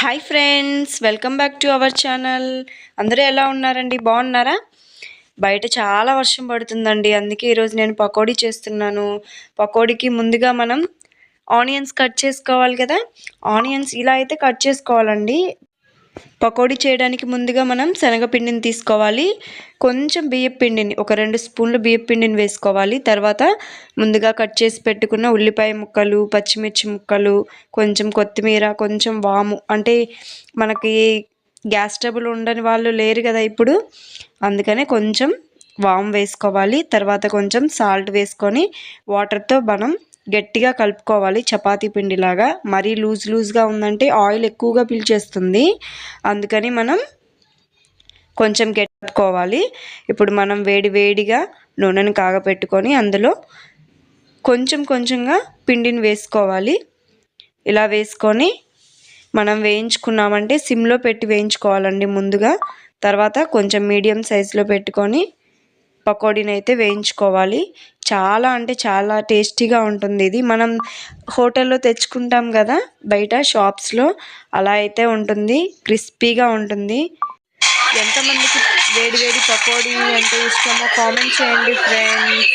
Hi friends welcome back to our channel అందరూ ఎలా ఉన్నారండి? బాగున్నారా? బయట చాలా వర్షం పడుతుందండి. అందుకే ఈరోజు నేను పకోడీ చేస్తున్నాను. పకోడీకి ముందుగా మనం ఆనియన్స్ కట్ చేసుకోవాలి కదా? ఆనియన్స్ ఇలా అయితే కట్ చేసుకోవాలండి. పకోడీ చేయడానికి ముందుగా మనం శనగపిండిని తీసుకోవాలి. కొంచెం బియ్యం పిండిని ఒక రెండు స్పూన్లు బియ్యం పిండిని వేసుకోవాలి. తర్వాత ముందుగా కట్ చేసి పెట్టుకున్న ఉల్లిపాయ ముక్కలు పచ్చిమిర్చి ముక్కలు కొంచెం కొత్తిమీర కొంచెం వాము. అంటే మనకి గ్యాస్ ట్రబుల్ ఉండని వాళ్ళు లేరు కదా ఇప్పుడు. అందుకనే కొంచెం వాము వేసుకోవాలి. తర్వాత కొంచెం సాల్ట్ వేసుకొని వాటర్తో మనం గట్టిగా కలుపుకోవాలి చపాతీ పిండిలాగా. మరీ లూజ్ లూజ్గా ఉందంటే ఆయిల్ ఎక్కువగా పీల్చేస్తుంది. అందుకని మనం కొంచెం గట్టుకోవాలి ఇప్పుడు మనం వేడి వేడిగా నూనెను కాగపెట్టుకొని అందులో కొంచెం కొంచెంగా పిండిని వేసుకోవాలి. ఇలా వేసుకొని మనం వేయించుకున్నామంటే సిమ్లో పెట్టి వేయించుకోవాలండి ముందుగా. తర్వాత కొంచెం మీడియం సైజులో పెట్టుకొని పకోడీని అయితే వేయించుకోవాలి. చాలా అంటే చాలా టేస్టీగా ఉంటుంది ఇది. మనం హోటల్లో తెచ్చుకుంటాం కదా బయట షాప్స్లో అలా అయితే ఉంటుంది క్రిస్పీగా ఉంటుంది. ఎంతమందికి వేడి వేడి పకోడీ అంటే ఇష్టమో కామెంట్ చేయండి ఫ్రెండ్స్.